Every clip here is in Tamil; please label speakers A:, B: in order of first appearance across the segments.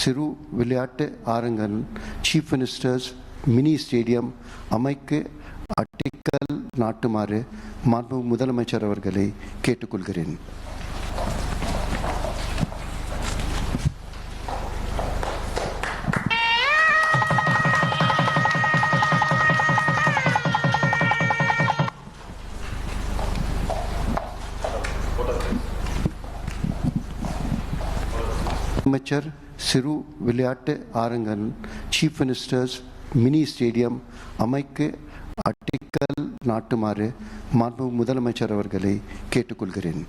A: சிறு விளையாட்டு அரங்கன் சீஃப் மினிஸ்டர்ஸ் மினி ஸ்டேடியம் அமைக்க அட்டிக்கல் நாட்டுமாறு மாண்பு முதலமைச்சர் அவர்களை கேட்டுக்கொள்கிறேன். அமைச்சர் சிறு விளையாட்டு அரங்கன் சீஃப் மினிஸ்டர்ஸ் மினி ஸ்டேடியம் அமைக்க அட்டிக்கல் நாட்டுமாறு மாண்பு முதலமைச்சர் அவர்களை கேட்டுக்கொள்கிறேன்.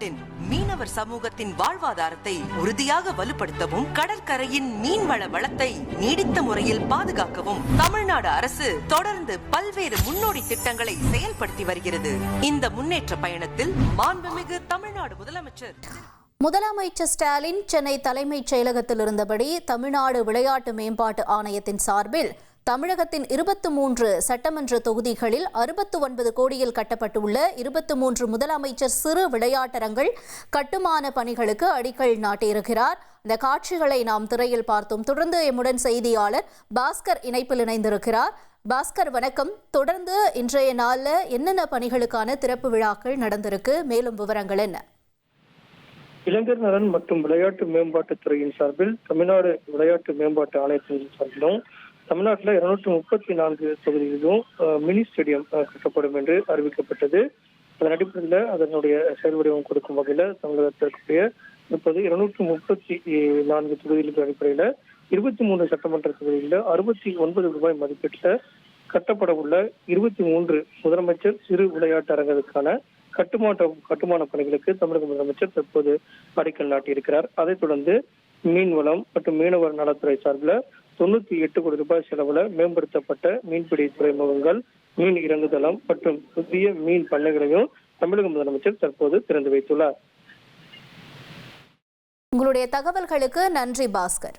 B: நாட்டின் மீனவர் சமூகத்தின் வாழ்வாதாரத்தை உறுதியாக வலுப்படுத்தவும் கடற்கரையின் மீன்வள வளத்தை நீடித்த முறையில் பாதுகாக்கவும் தமிழ்நாடு அரசு தொடர்ந்து பல்வேறு முன்னோடி திட்டங்களை செயல்படுத்தி வருகிறது. இந்த முன்னேற்ற பயணத்தில் மாண்புமிகு தமிழ்நாடு முதலமைச்சர்
C: முதலமைச்சர் ஸ்டாலின் சென்னை தலைமைச் செயலகத்தில் இருந்தபடி தமிழ்நாடு விளையாட்டு மேம்பாட்டு ஆணையத்தின் சார்பில் தமிழகத்தின் இருபத்து மூன்று சட்டமன்ற தொகுதிகளில் அறுபத்து ஒன்பது கோடியில் கட்டப்பட்டுள்ள இருபத்து மூன்று முதலமைச்சர் சிறு விளையாட்டரங்கள் கட்டுமான பணிகளுக்கு அடிக்கல் நாட்டியிருக்கிறார். இந்த காட்சிகளை நாம் திரையில் பார்த்தோம். தொடர்ந்து எம்முடன் செய்தியாளர் பாஸ்கர் இணைப்பில் இணைந்திருக்கிறார். பாஸ்கர் வணக்கம். தொடர்ந்து இன்றைய நாளில் என்னென்ன பணிகளுக்கான திறப்பு விழாக்கள் நடந்திருக்கு? மேலும் விவரங்கள் என்ன?
D: இளைஞர் நலன் மற்றும் விளையாட்டு மேம்பாட்டுத் துறையின் சார்பில் தமிழ்நாடு விளையாட்டு மேம்பாட்டு ஆணையத்தின் சார்பிலும் தமிழ்நாட்டில் இருநூற்றி முப்பத்தி நான்கு தொகுதிகளிலும் மினி ஸ்டேடியம் கட்டப்படும் என்று அறிவிக்கப்பட்டது. அதன் அடிப்படையில் அதனுடைய செயல் வடிவம் கொடுக்கும் வகையில் தமிழகத்தில் இருக்கக்கூடிய இப்போது இருநூற்றி முப்பத்தி நான்கு தொகுதிகளுக்கு அடிப்படையில் இருபத்தி மூன்று சட்டமன்ற தொகுதிகளில் அறுபத்தி ஒன்பது ரூபாய் மதிப்பீட்டில் கட்டப்பட உள்ள இருபத்தி மூன்று முதலமைச்சர் சிறு விளையாட்டு அரங்கத்துக்கான கட்டுமான கட்டுமான பணிகளுக்கு தமிழக முதலமைச்சர் தற்போது அடிக்கல் நாட்டியிருக்கிறார். அதைத் தொடர்ந்து மீன்வளம் மற்றும் மீனவர் நலத்துறை சார்பில் தொண்ணூத்தி எட்டு கோடி ரூபாய் செலவுல மேம்படுத்தப்பட்ட மீன்பிடி துறைமுகங்கள் மீன் இறங்குதளம் மற்றும் புதிய மீன் பண்ணைகளையும் தமிழக முதலமைச்சர் தற்போது திறந்து வைத்துள்ளார்.
C: உங்களுடைய தகவல்களுக்கு நன்றி பாஸ்கர்.